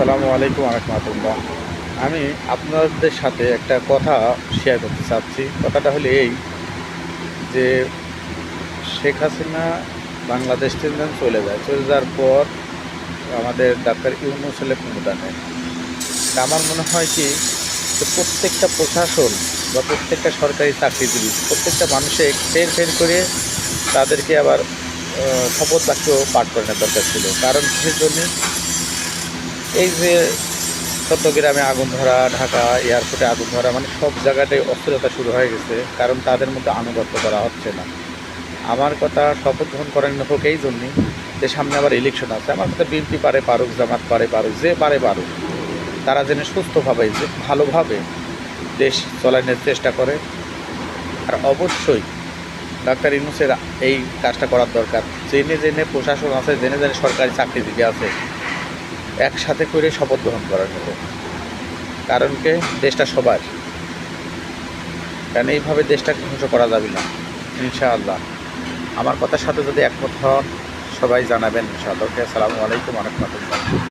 আসসালামু আলাইকুম রহমতুল্লাহ। আমি আপনাদের সাথে একটা কথা শেয়ার করতে চাচ্ছি। কথাটা হলো এই যে শেখ হাসিনা বাংলাদেশ থেকে চলে যায়। চলে যাওয়ার পর আমাদের ডাক্তার ইউনুস হলে ক্ষমতা নেয় আমার মনে হয় কি যে প্রত্যেকটা প্রশাসন বা প্রত্যেকটা সরকারি চাকরিজীবী, প্রত্যেকটা মানুষে ফের ফের করে তাদেরকে আবার শপথ বাক্য পাঠ করে নেওয়ার দরকার ছিল। কারণ কিসের জন্যে এই যে চট্টগ্রামে আগুন ধরা, ঢাকা এয়ারপোর্টে আগুন ধরা মানে সব জায়গাটাই অস্থিরতা শুরু হয়ে গেছে, কারণ তাদের মধ্যে আনুগত্য করা হচ্ছে না। আমার কথা শপথ গ্রহণ করেন হোক এই জন্যই যে সামনে আবার ইলেকশন আছে। আমার কথা বিএনপি পারে পারুক, জামাত পারে পারুক, যে পারে পারুক, তারা যেন সুস্থভাবে, যে ভালোভাবে দেশ চলানোর চেষ্টা করে। আর অবশ্যই ডাক্তার ইউনুসের এই কাজটা করার দরকার। জেনে জেনে প্রশাসন আছে, জেনে জেনে সরকারি চাকরিজীবী আছে। একসাথে করে শপথ গ্রহণ মতো কারণ কে? দেশটা সবার। কেন এইভাবে দেশটা ধ্বংস করা যাবে না? ইনশাআল্লাহ। আমার কথার সাথে যদি একমত হন সবাই জানাবেন ইনশাআল্লাহ। ওকে, আসসালামু আলাইকুম রহমতুল্লাহ।